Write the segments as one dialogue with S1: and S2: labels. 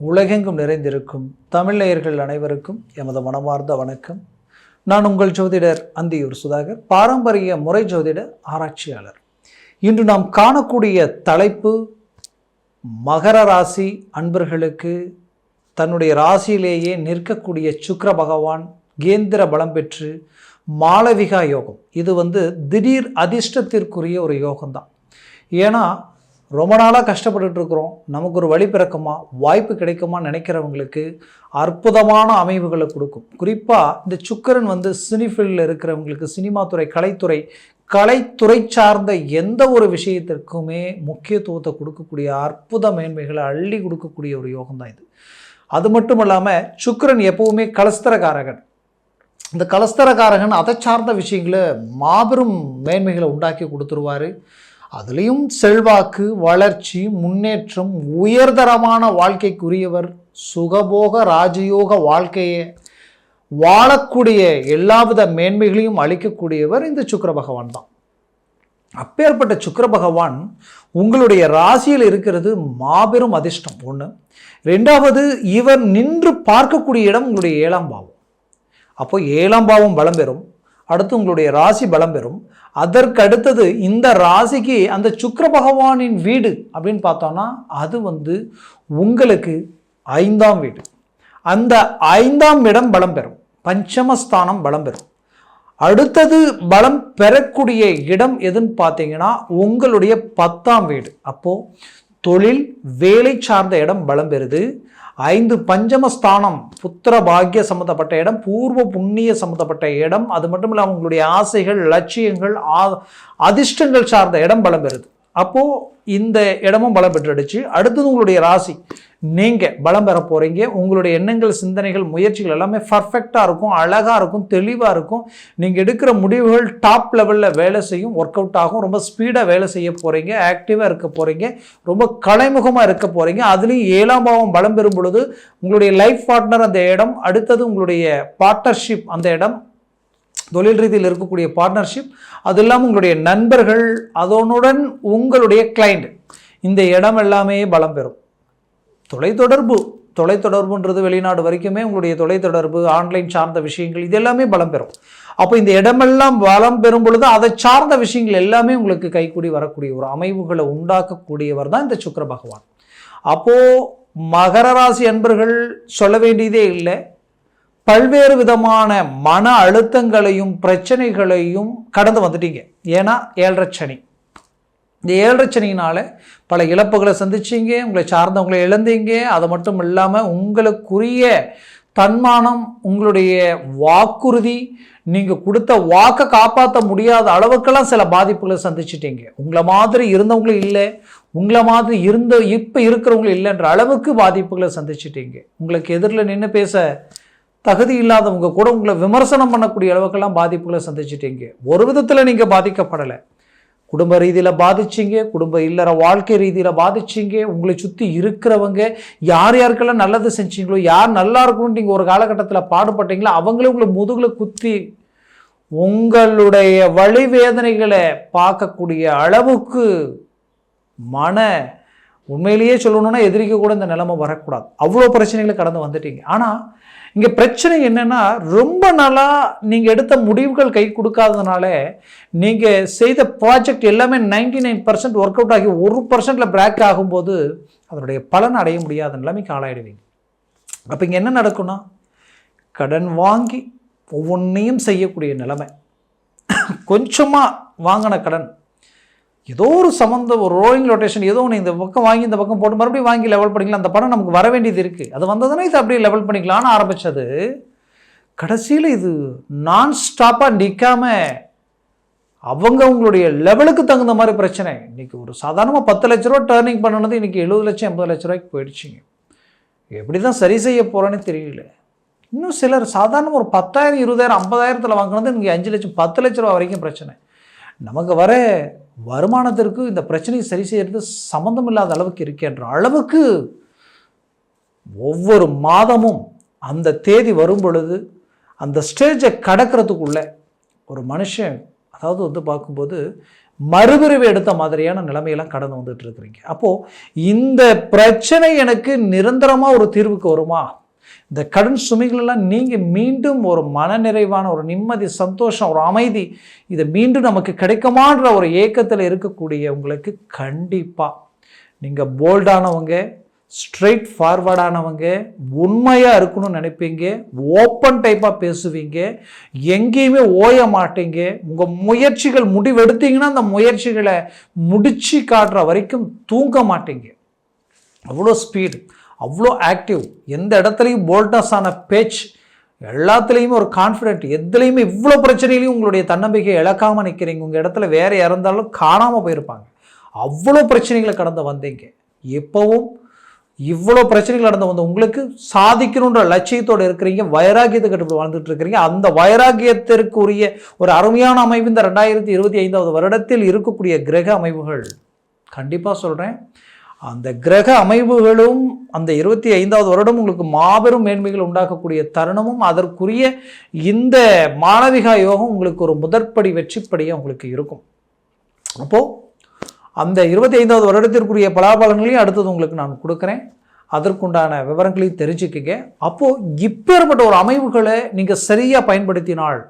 S1: உலகெங்கும் நிறைந்திருக்கும் தமிழ்நேயர்கள் அனைவருக்கும் எமது மனமார்ந்த வணக்கம். நான் உங்கள் ஜோதிடர் அந்தியூர் சுதாகர் பாரம்பரிய முறை ஜோதிட ஆராய்ச்சியாளர். இன்று நாம் காணக்கூடிய தலைப்பு மகர ராசி அன்பர்களுக்கு தன்னுடைய ராசியிலேயே நிற்கக்கூடிய சுக்கர பகவான் கேந்திர பலம் பெற்று மாளவிகா யோகம். இது வந்து திடீர் அதிர்ஷ்டத்திற்குரிய ஒரு யோகம்தான். ஏன்னா ரொம்ப நாளாக கஷ்டப்பட்டுட்டு இருக்கிறோம். நமக்கு ஒரு வழி பிறக்குமா? வாய்ப்பு கிடைக்குமா? நினைக்கிறவங்களுக்கு அற்புதமான அமைவுகளை கொடுக்கும். குறிப்பாக இந்த சுக்கரன் வந்து சினிஃபீல்டில் இருக்கிறவங்களுக்கு சினிமா துறை கலைத்துறை கலைத்துறை சார்ந்த எந்த ஒரு விஷயத்திற்குமே முக்கியத்துவத்தை கொடுக்கக்கூடிய அற்புத மேன்மைகளை அள்ளி கொடுக்கக்கூடிய ஒரு யோகம் தான் இது. அது மட்டும் இல்லாமல் சுக்கிரன் எப்பவுமே கலஸ்தரகாரகன் இந்த கலஸ்தரகாரகன் அதை சார்ந்த விஷயங்களை மாபெரும் மேன்மைகளை உண்டாக்கி கொடுத்துருவாரு. அதுலேயும் செல்வாக்கு வளர்ச்சி முன்னேற்றம் உயர்தரமான வாழ்க்கைக்குரியவர் சுகபோக ராஜயோக வாழ்க்கையை வாழக்கூடிய எல்லாவித மேன்மைகளையும் அளிக்கக்கூடியவர் இந்த சுக்கிர பகவான் தான். அப்பேற்பட்ட சுக்கிர பகவான் உங்களுடைய ராசியில் இருக்கிறது மாபெரும் அதிர்ஷ்டம். ஒன்று ரெண்டாவது இவர் நின்று பார்க்கக்கூடிய இடம் உங்களுடைய ஏழாம் பாவம். அப்போ ஏழாம் பாவம் பலம் பெறும். அடுத்து உங்களுடைய ராசி பலம் பெறும். அதற்கு அடுத்தது இந்த ராசிக்கு அந்த சுக்கர பகவானின் வீடு அப்படின்னு பார்த்தோன்னா அது வந்து உங்களுக்கு ஐந்தாம் வீடு. அந்த ஐந்தாம் இடம் பலம் பெறும். பஞ்சமஸ்தானம் பலம் பெறும். அடுத்தது பலம் பெறக்கூடிய இடம் எதுன்னு பார்த்தீங்கன்னா உங்களுடைய பத்தாம் வீடு. அப்போது தொழில் வேலை சார்ந்த இடம் பலம் பெறுது. ஐந்து பஞ்சமஸ்தானம் புத்திர பாக்கிய சம்மந்தப்பட்ட இடம் பூர்வ புண்ணிய சம்மந்தப்பட்ட இடம் அது மட்டும் இல்லாமல் உங்களுடைய ஆசைகள் லட்சியங்கள் ஆ- அதிர்ஷ்டங்கள் சார்ந்த இடம் பலம் பெறுது. அப்போது இந்த இடமும் பலம் பெற்றுடுச்சு. அடுத்தது உங்களுடைய ராசி. நீங்கள் பலம் பெற போகிறீங்க உங்களுடைய எண்ணங்கள் சிந்தனைகள் முயற்சிகள் எல்லாமே பர்ஃபெக்டாக இருக்கும் அழகாக இருக்கும் தெளிவாக இருக்கும். நீங்கள் எடுக்கிற முடிவுகள் டாப் லெவலில் வேலை செய்யும் ஒர்க் அவுட் ஆகும். ரொம்ப ஸ்பீடாக வேலை செய்ய போகிறீங்க ஆக்டிவாக இருக்க போகிறீங்க ரொம்ப கலைமுகமாக இருக்க போகிறீங்க அதுலேயும் ஏழாம் பாவம் பலம் பெறும் பொழுது உங்களுடைய லைஃப் பார்ட்னர் அந்த இடம் அடுத்தது உங்களுடைய பார்ட்னர்ஷிப் அந்த இடம் தொழில் ரீதியில் இருக்கக்கூடிய பார்ட்னர்ஷிப் அது இல்லாமல் உங்களுடைய நண்பர்கள் அதனுடன் உங்களுடைய கிளைண்ட் இந்த இடம் எல்லாமே பலம் பெறும். தொலைத்தொடர்பு தொலைத்தொடர்புன்றது வெளிநாடு வரைக்குமே உங்களுடைய தொலைத்தொடர்பு ஆன்லைன் சார்ந்த விஷயங்கள் இது எல்லாமே பலம் பெறும். அப்போ இந்த இடமெல்லாம் பலம் பெறும் பொழுது அதை சார்ந்த விஷயங்கள் எல்லாமே உங்களுக்கு கைக்கூடி வரக்கூடிய ஒரு அமைவுகளை உண்டாக்கக்கூடியவர் தான் இந்த சுக்கர பகவான். அப்போது மகர ராசி அன்பர்கள் சொல்ல வேண்டியதே இல்லை. பல்வேறு விதமான மன அழுத்தங்களையும் பிரச்சனைகளையும் கடந்து வந்துட்டீங்க. ஏன்னா ஏழரை சனி. இந்த ஏழரை பல இழப்புகளை சந்திச்சீங்க உங்களை சார்ந்தவங்களை இழந்தீங்க. அது மட்டும் இல்லாமல் உங்களுக்குரிய தன்மானம் உங்களுடைய வாக்குறுதி நீங்கள் கொடுத்த வாக்கை காப்பாற்ற முடியாத அளவுக்கெல்லாம் சில பாதிப்புகளை சந்திச்சிட்டீங்க. உங்களை மாதிரி இருந்தவங்களும் இல்லை உங்களை மாதிரி இருந்த இப்போ இருக்கிறவங்களும் இல்லைன்ற அளவுக்கு பாதிப்புகளை சந்திச்சிட்டீங்க. உங்களுக்கு எதிரில் நின்று பேச தகுதி இல்லாதவங்க கூட உங்களை விமர்சனம் பண்ணக்கூடிய அளவுக்கெல்லாம் பாதிப்புகளை சந்திச்சிட்டீங்க. ஒரு விதத்தில் நீங்கள் பாதிக்கப்படலை. குடும்ப ரீதியில் பாதிச்சிங்க குடும்ப இல்லற வாழ்க்கை ரீதியில் பாதிச்சிங்க உங்களை சுற்றி இருக்கிறவங்க யார் யாருக்கெல்லாம் நல்லது செஞ்சீங்களோ யார் நல்லா இருக்கணும்னு நீங்கள் ஒரு காலகட்டத்தில் பாடுபட்டீங்களோ அவங்களே உங்களை முதுகில் குத்தி உங்களுடைய வழி வேதனைகளை பார்க்கக்கூடிய அளவுக்கு மன உண்மையிலேயே சொல்லணும்னா எதிரிக்க கூட இந்த நிலைமை வரக்கூடாது. அவ்வளோ பிரச்சனைகளை கடந்து வந்துட்டீங்க. ஆனால் இங்கே பிரச்சனை என்னென்னா ரொம்ப நாளாக நீங்கள் எடுத்த முடிவுகள் கை கொடுக்காததுனால நீங்கள் செய்த ப்ராஜெக்ட் எல்லாமே ninety nine percent work out ஆகி ஒரு பர்சன்டில் பிராக் ஆகும்போது அதனுடைய பலன் அடைய முடியாத நிலைமைக்கு ஆளாயிடுவீங்க. அப்போ இங்கே என்ன நடக்கும்னா கடன் வாங்கி ஒவ்வொன்றையும் செய்யக்கூடிய நிலைமை. கொஞ்சமாக வாங்கின கடன் ஏதோ ஒரு சம்மந்த ஒரு ரோயிங் ரொட்டேஷன் ஏதோ ஒன்று இந்த பக்கம் வாங்கி இந்த பக்கம் போட்டு மறுபடியும் வாங்கி லெவல் பண்ணிக்கலாம். அந்த பணம் நமக்கு வர வேண்டியது இருக்குது அது வந்ததுன்னா இது அப்படியே லெவல் பண்ணிக்கலாம்னு ஆரம்பித்தது கடைசியில் இது நான் ஸ்டாப்பாக நிற்காம அவங்க அவங்களுடைய லெவலுக்கு தகுந்த மாதிரி பிரச்சனை. இன்றைக்கி ஒரு சாதாரணமாக பத்து லட்ச ரூபா டேர்னிங் பண்ணனது இன்றைக்கி எழுபது லட்சம் எண்பது லட்ச ரூபாய்க்கு போயிடுச்சிங்க. எப்படி தான் சரி செய்ய போகிறேன்னு தெரியல. இன்னும் சிலர் சாதாரண ஒரு பத்தாயிரம் இருபதாயிரம் ஐம்பதாயிரத்தில் வாங்கினது இன்றைக்கி அஞ்சு லட்சம் பத்து லட்ச ரூபா வரைக்கும் பிரச்சனை. நமக்கு வர வருமானத்திற்கு இந்த பிரச்சனையை சரி செய்கிறது சம்மந்தம் இல்லாத அளவுக்கு இருக்கின்ற அளவுக்கு ஒவ்வொரு மாதமும் அந்த தேதி வரும் பொழுது அந்த ஸ்டேஜை கடக்கிறதுக்குள்ள ஒரு மனுஷன் அதாவது வந்து பார்க்கும்போது மறுபிரிவு எடுத்த மாதிரியான நிலைமையெல்லாம் கடந்து வந்துட்டு இருக்கிறீங்க. அப்போது இந்த பிரச்சனை எனக்கு நிரந்தரமாக ஒரு தீர்வுக்கு வருமா? இந்த கடன் சுமைகளெல்லாம் நீங்கள் மீண்டும் ஒரு மனநிறைவான ஒரு நிம்மதி சந்தோஷம் ஒரு அமைதி இதை மீண்டும் நமக்கு கிடைக்குமான்ற ஒரு ஏக்கத்தில் இருக்கக்கூடிய உங்களுக்கு கண்டிப்பாக நீங்கள் போல்டானவங்க ஸ்ட்ரெயிட் ஃபார்வர்டானவங்க உண்மையாக இருக்கணும்னு நினைப்பீங்க ஓப்பன் டைப்பாக பேசுவீங்க எங்கேயுமே ஓய மாட்டீங்க. உங்கள் முயற்சிகள் முடிவெடுத்தீங்கன்னா அந்த முயற்சிகளை முடிச்சு காட்டுற வரைக்கும் தூங்க மாட்டீங்க. அவ்வளோ ஸ்பீடு அவ்வளோ ஆக்டிவ் எந்த இடத்துலையும் போல்டஸான பேச்சு எல்லாத்துலேயுமே ஒரு கான்ஃபிடென்ட் எதுலேயுமே இவ்வளோ பிரச்சனையிலையும் உங்களுடைய தன்னம்பிக்கையை இழக்காமல் நிற்கிறீங்க உங்கள் இடத்துல வேறு இறந்தாலும் காணாமல் போயிருப்பாங்க. அவ்வளோ பிரச்சனைகளை கடந்து வந்தீங்க. எப்போவும் இவ்வளோ பிரச்சனைகள் நடந்து வந்து உங்களுக்கு சாதிக்கணுன்ற லட்சியத்தோடு இருக்கிறீங்க. வைராகியத்தை கட்டுப்பட்டு வாழ்ந்துட்டு இருக்கிறீங்க. அந்த வைராகியத்திற்குரிய ஒரு அருமையான அமைவு இந்த ரெண்டாயிரத்தி இருபத்தி ஐந்தாவது வருடத்தில் இருக்கக்கூடிய கிரக அமைவுகள் கண்டிப்பாக சொல்கிறேன் அந்த கிரக அமைவுகளும் அந்த இருபத்தி ஐந்தாவது வருடம் உங்களுக்கு மாபெரும் மேன்மைகள் உண்டாக்கக்கூடிய தருணமும் அதற்குரிய இந்த மாணவிகா யோகம் உங்களுக்கு ஒரு முதற்படி வெற்றிப்படியாக உங்களுக்கு இருக்கும். அப்போது அந்த இருபத்தி ஐந்தாவது வருடத்திற்குரிய பலாபலங்களையும் அடுத்தது உங்களுக்கு நான் கொடுக்குறேன். அதற்குண்டான விவரங்களையும் தெரிஞ்சுக்கங்க. அப்போது இப்பேற்பட்ட ஒரு அமைவுகளை நீங்கள் சரியாக பயன்படுத்தினால்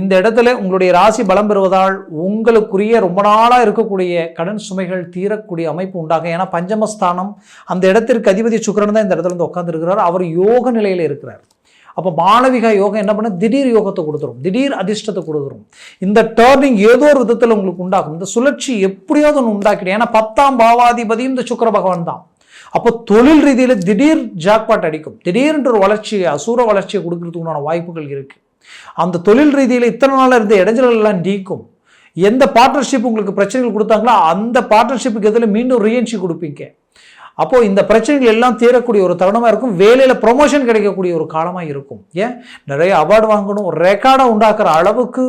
S1: இந்த இடத்துல உங்களுடைய ராசி பலம் பெறுவதால் உங்களுக்குரிய ரொம்ப நாளாக இருக்கக்கூடிய கடன் சுமைகள் தீரக்கூடிய அமைப்பு உண்டாகும். ஏன்னா பஞ்சமஸ்தானம் அந்த இடத்திற்கு அதிபதி சுக்கரன் தான் இந்த இடத்துல வந்து உட்காந்துருக்கிறார் அவர் யோக நிலையில் இருக்கிறார். அப்போ மாணவிகா யோகம் என்ன பண்ண திடீர் யோகத்தை கொடுத்துரும். திடீர் அதிர்ஷ்டத்தை கொடுத்துரும். இந்த டேர்னிங் ஏதோ ஒரு விதத்தில் உங்களுக்கு உண்டாகும். இந்த சுழற்சி எப்படியாவது ஒன்று உண்டாக்கிடும். ஏன்னா பத்தாம் பாவாதிபதியும் இந்த சுக்கர பகவான் தான். அப்போ தொழில் ரீதியில் திடீர் ஜாக்பாட் அடிக்கும். திடீர்ன்ற ஒரு வளர்ச்சியை அசூர வளர்ச்சியை கொடுக்கறதுக்குண்டான வாய்ப்புகள் இருக்குது அந்த தொழில் ரீதியில் இத்தனை நாளாக இருந்த இடைஞ்சல்கள் எல்லாம் நீக்கும். எந்த பார்ட்னர்ஷிப் உங்களுக்கு பிரச்சனைகள் கொடுத்தாங்களோ அந்த பார்ட்னர்ஷிப்புக்கு எதில் மீண்டும் ரீஎன்சி கொடுப்பீங்க. அப்போது இந்த பிரச்சனைகள் எல்லாம் தீரக்கூடிய ஒரு தருணமாக இருக்கும். வேலையில் ப்ரொமோஷன் கிடைக்கக்கூடிய ஒரு காலமாக இருக்கும். ஏன்? நிறைய அவார்டு வாங்கணும் ரெக்கார்டை உண்டாக்குற அளவுக்கு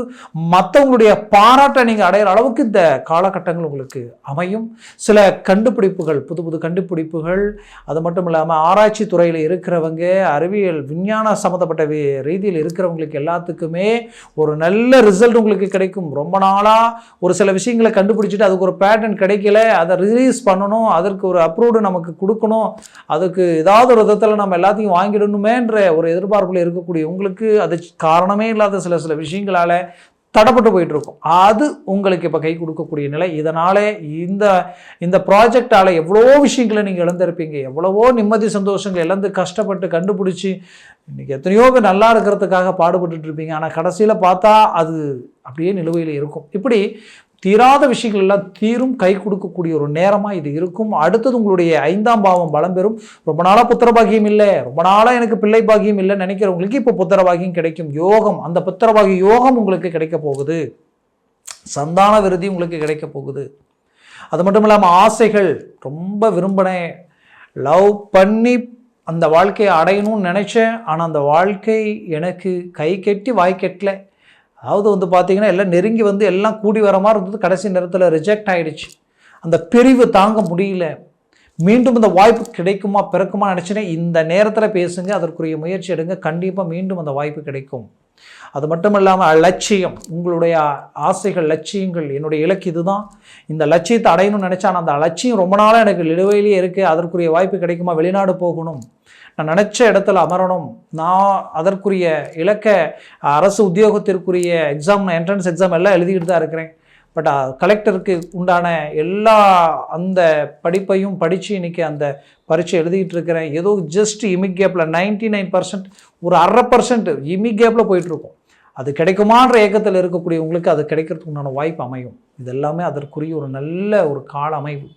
S1: மற்றவங்களுடைய பாராட்டை நீங்கள் அடையிற அளவுக்கு இந்த காலகட்டங்கள் உங்களுக்கு அமையும். சில கண்டுபிடிப்புகள் புது புது கண்டுபிடிப்புகள் அது மட்டும் இல்லாமல் ஆராய்ச்சி துறையில் இருக்கிறவங்க அறிவியல் விஞ்ஞான சம்மந்தப்பட்ட ரீதியில் இருக்கிறவங்களுக்கு எல்லாத்துக்குமே ஒரு நல்ல ரிசல்ட் உங்களுக்கு கிடைக்கும். ரொம்ப நாளாக ஒரு சில விஷயங்களை கண்டுபிடிச்சிட்டு அதுக்கு ஒரு பேட்டர்ன் கிடைக்கல அதை ரிலீஸ் பண்ணணும் அதற்கு ஒரு அப்ரூவ்டு நமக்கு கொடுக்கணும். அதுக்கு ஏதாவது ஒரு விதத்தில் நம்ம எல்லாத்தையும் வாங்கிடணுமேன்ற ஒரு எதிர்பார்ப்பில் இருக்கக்கூடிய உங்களுக்கு அது காரணமே இல்லாத சில சில விஷயங்களால் தடப்பட்டு போயிட்டு இருக்கும் அது உங்களுக்கு இப்போ கை கொடுக்கக்கூடிய நிலை. இதனாலே இந்த இந்த ப்ராஜெக்டால் எவ்வளோ விஷயங்களை நீங்கள் இழந்திருப்பீங்க. எவ்வளவோ நிம்மதி சந்தோஷங்கள் இழந்து கஷ்டப்பட்டு கண்டுபிடிச்சி இன்றைக்கி எத்தனையோ பேர் நல்லா இருக்கிறதுக்காக பாடுபட்டுட்டு இருப்பீங்க. ஆனால் கடைசியில் பார்த்தா அது அப்படியே நிலுவையில் இருக்கும். இப்படி தீராத விஷயங்கள் எல்லாம் தீரும் கை கொடுக்கக்கூடிய ஒரு நேரமாக இது இருக்கும். அடுத்தது உங்களுடைய ஐந்தாம் பாவம் பலம் பெறும். ரொம்ப நாளாக புத்திர பாகியம் இல்லை. ரொம்ப நாளாக எனக்கு பிள்ளை பாகியம் இல்லைன்னு நினைக்கிறவங்களுக்கு இப்போ புத்திர பாகியம் கிடைக்கும். யோகம் அந்த புத்திர பாகிய யோகம் உங்களுக்கு கிடைக்க போகுது. சந்தான விருதி உங்களுக்கு கிடைக்க போகுது. அது மட்டும் இல்லாமல் ஆசைகள் ரொம்ப விரும்பினேன். லவ் பண்ணி அந்த வாழ்க்கையை அடையணும்னு நினச்சேன். ஆனால் அந்த வாழ்க்கை எனக்கு கை கெட்டி வாய் கெட்டலை. அதாவது வந்து பார்த்திங்கன்னா எல்லாம் நெருங்கி வந்து எல்லாம் கூடி வர மாதிரி இருந்தது. கடைசி நேரத்தில் ரிஜெக்ட் ஆகிடுச்சு அந்த பிரிவு தாங்க முடியல. மீண்டும் இந்த வாய்ப்பு கிடைக்குமா பிறக்குமா நினச்சினேன் இந்த நேரத்தில் பேசுங்க அதற்குரிய முயற்சி எடுங்க. கண்டிப்பாக மீண்டும் அந்த வாய்ப்பு கிடைக்கும். அது மட்டும் இல்லாமல் லட்சியம் உங்களுடைய ஆசைகள் லட்சியங்கள் என்னுடைய இலக்கு இதுதான். இந்த லட்சியத்தை அடையணும்னு நினச்சா அந்த லட்சியம் ரொம்ப நாளாக எனக்கு நிலுவையிலேயே இருக்குது அதற்குரிய வாய்ப்பு கிடைக்குமா? வெளிநாடு போகணும். நான் நினச்ச இடத்துல அமரணும். நான் அதற்குரிய இலக்க அரசு உத்தியோகத்திற்குரிய எக்ஸாம் என்ட்ரன்ஸ் எக்ஸாம் எல்லாம் எழுதிக்கிட்டு தான் இருக்கிறேன். பட் கலெக்டருக்கு உண்டான எல்லா அந்த படிப்பையும் படித்து இன்றைக்கி அந்த பரீட்சை எழுதிக்கிட்டு இருக்கிறேன். ஏதோ ஜஸ்ட் இமிக் கேப்பில் நைன்டி நைன் பர்சன்ட் ஒரு அரை பர்சன்ட் இமிக் கேப்பில் போயிட்டுருக்கோம். அது கிடைக்குமான்ற ஏக்கத்தில் இருக்கக்கூடியவங்களுக்கு அது கிடைக்கிறதுக்கு உண்டான வாய்ப்பு அமையும். இது எல்லாமே அதற்குரிய ஒரு நல்ல ஒரு கால அமைவு.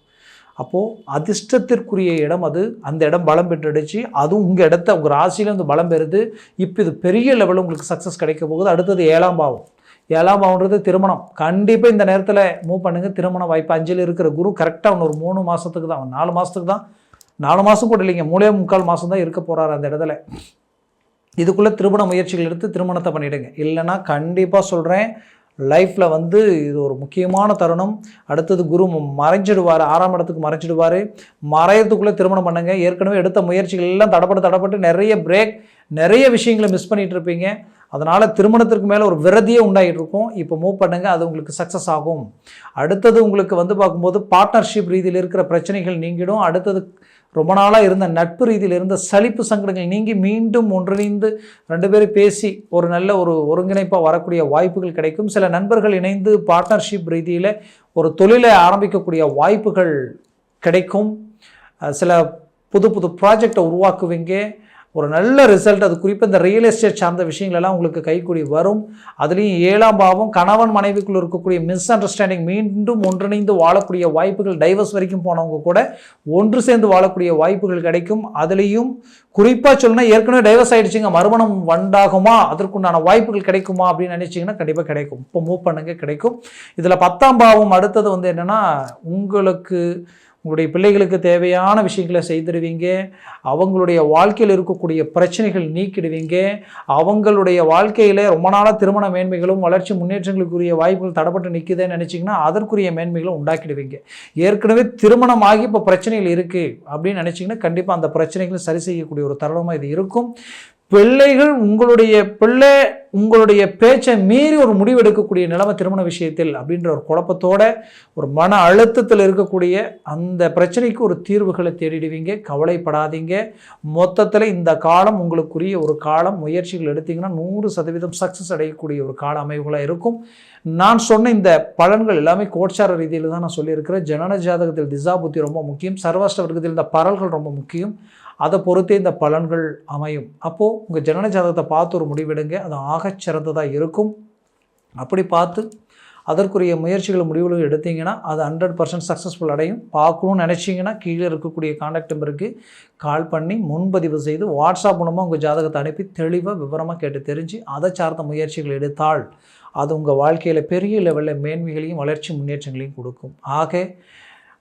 S1: அப்போது அதிர்ஷ்டத்திற்குரிய இடம் அது. அந்த இடம் பலம் பெற்றுடுச்சு அதுவும் உங்கள் இடத்த உங்கள் ராசியில் வந்து பலம் பெறுது. இப்போ இது பெரிய லெவலில் உங்களுக்கு சக்ஸஸ் கிடைக்க போகுது. அடுத்தது ஏழாம் பாவம். ஏழாம் பாவன்றது திருமணம். கண்டிப்பாக இந்த நேரத்தில் மூவ் பண்ணுங்கள் திருமண வாய்ப்பு அஞ்சில் இருக்கிற குரு கரெக்டாக ஒன்று ஒரு மூணு மாதத்துக்கு தான் நாலு மாதத்துக்கு தான். நாலு மாதம் கூட இல்லைங்க. மூணே முக்கால் மாதம் தான் இருக்க போகிறார் அந்த இடத்துல. இதுக்குள்ளே திருமண முயற்சிகள் எடுத்து திருமணத்தை பண்ணிவிடுங்க இல்லைன்னா கண்டிப்பாக சொல்கிறேன் லைஃப்பில் வந்து இது ஒரு முக்கியமான தருணம். அடுத்தது குரு மறைஞ்சிடுவார் ஆறாம் இடத்துக்கு மறைஞ்சிடுவார். மறையத்துக்குள்ளே திருமணம் பண்ணுங்க. ஏற்கனவே எடுத்த முயற்சிகள் எல்லாம் தடப்பட்டு தடப்பட்டு நிறைய பிரேக் நிறைய விஷயங்களை மிஸ் பண்ணிகிட்டு இருப்பீங்க. அதனால் திருமணத்திற்கு மேலே ஒரு விரதியே உண்டாகிட்டு இருக்கும். இப்போ மூவ் பண்ணுங்கள் அது உங்களுக்கு சக்ஸஸ் ஆகும். அடுத்தது உங்களுக்கு வந்து பார்க்கும்போது பார்ட்னர்ஷிப் ரீதியில் இருக்கிற பிரச்சனைகள் நீங்கிடும். அடுத்தது ரொம்ப நாளாக இருந்த நட்பு ரீதியில் இருந்த சலிப்பு சங்கடங்கள் நீங்கி மீண்டும் ஒன்றிணைந்து ரெண்டு பேரும் பேசி ஒரு நல்ல ஒரு ஒருங்கிணைப்பாக வரக்கூடிய வாய்ப்புகள் கிடைக்கும். சில நண்பர்கள் இணைந்து பார்ட்னர்ஷிப் ரீதியில் ஒரு தொழிலை ஆரம்பிக்கக்கூடிய வாய்ப்புகள் கிடைக்கும். சில புது புது ப்ராஜெக்டை உருவாக்குவீங்க. ஒரு நல்ல ரிசல்ட் அது குறிப்பாக இந்த ரியல் எஸ்டேட் சார்ந்த விஷயங்களெல்லாம் உங்களுக்கு கைக்கூடி வரும். அதுலேயும் ஏழாம் பாவம் கணவன் மனைவிக்குள் இருக்கக்கூடிய மிஸ் அண்டர்ஸ்டாண்டிங் மீண்டும் ஒன்றிணைந்து வாழக்கூடிய வாய்ப்புகள் டைவர்ஸ் வரைக்கும் போனவங்க கூட ஒன்று சேர்ந்து வாழக்கூடிய வாய்ப்புகள் கிடைக்கும். அதுலேயும் குறிப்பாக சொல்லணும்னா ஏற்கனவே டைவர்ஸ் ஆகிடுச்சிங்க மறுமணம் வண்டாகுமா அதற்குண்டான வாய்ப்புகள் கிடைக்குமா? அப்படின்னு நினச்சிங்கன்னா கண்டிப்பாக கிடைக்கும். இப்போ மூவ் பண்ணுங்க கிடைக்கும். இதில் பத்தாம் பாவம் அடுத்தது வந்து என்னென்னா உங்களுக்கு உங்களுடைய பிள்ளைகளுக்கு தேவையான விஷயங்களை செய்திருவீங்க. அவங்களுடைய வாழ்க்கையில் இருக்கக்கூடிய பிரச்சனைகள் நீக்கிடுவீங்க. அவங்களுடைய வாழ்க்கையில் ரொம்ப நாளாக திருமண மேன்மைகளும் வளர்ச்சி முன்னேற்றங்களுக்குரிய வாய்ப்புகள் தடப்பட்டு நிற்குதுன்னு நினச்சிங்கன்னா அதற்குரிய மேன்மைகளும் உண்டாக்கிடுவீங்க. ஏற்கனவே திருமணம் ஆகி இப்போ பிரச்சனைகள் இருக்குது அப்படின்னு நினச்சிங்கன்னா கண்டிப்பாக அந்த பிரச்சனைகளை சரி செய்யக்கூடிய ஒரு தருணமாக இது இருக்கும். பிள்ளைகள் உங்களுடைய பிள்ளை உங்களுடைய பேச்சை மீறி ஒரு முடிவு எடுக்கக்கூடிய நிலைமை திருமண விஷயத்தில் அப்படின்ற ஒரு குழப்பத்தோட ஒரு மன அழுத்தத்தில் இருக்கக்கூடிய அந்த பிரச்சனைக்கு ஒரு தீர்வுகளை தேடிடுவீங்க. கவலைப்படாதீங்க. மொத்தத்தில் இந்த காலம் உங்களுக்குரிய ஒரு காலம். முயற்சிகள் எடுத்தீங்கன்னா நூறு சதவீதம் சக்ஸஸ் அடையக்கூடிய ஒரு கால அமைவுகளாக இருக்கும். நான் சொன்ன இந்த பலன்கள் எல்லாமே கோட்சார ரீதியில் தான் நான் சொல்லியிருக்கிறேன். ஜனன ஜாதகத்தில் திசா புத்தி ரொம்ப முக்கியம். சர்வாஷ்ட வர்க்கத்தில் இந்த பரல்கள் ரொம்ப முக்கியம். அதை பொறுத்தே இந்த பலன்கள் அமையும். அப்போது உங்கள் ஜனன ஜாதகத்தை பார்த்து ஒரு முடிவெடுங்க. அது ஆகச் சிறந்ததாக இருக்கும். அப்படி பார்த்து அதற்குரிய முயற்சிகள் முடிவுகள் எடுத்தீங்கன்னா அது ஹண்ட்ரட் பர்சன்ட் சக்ஸஸ்ஃபுல் அடையும். பார்க்கணும்னு நினச்சிங்கன்னா கீழே இருக்கக்கூடிய காண்டாக்ட் நம்பருக்கு கால் பண்ணி முன்பதிவு செய்து வாட்ஸ்அப் மூலமாக உங்கள் ஜாதகத்தை அனுப்பி தெளிவாக விவரமாக கேட்டு தெரிஞ்சு அதை சார்ந்த முயற்சிகள் எடுத்தால் அது உங்கள் வாழ்க்கையில் பெரிய லெவலில் மேன்மைகளையும் வளர்ச்சி முன்னேற்றங்களையும் கொடுக்கும். ஆக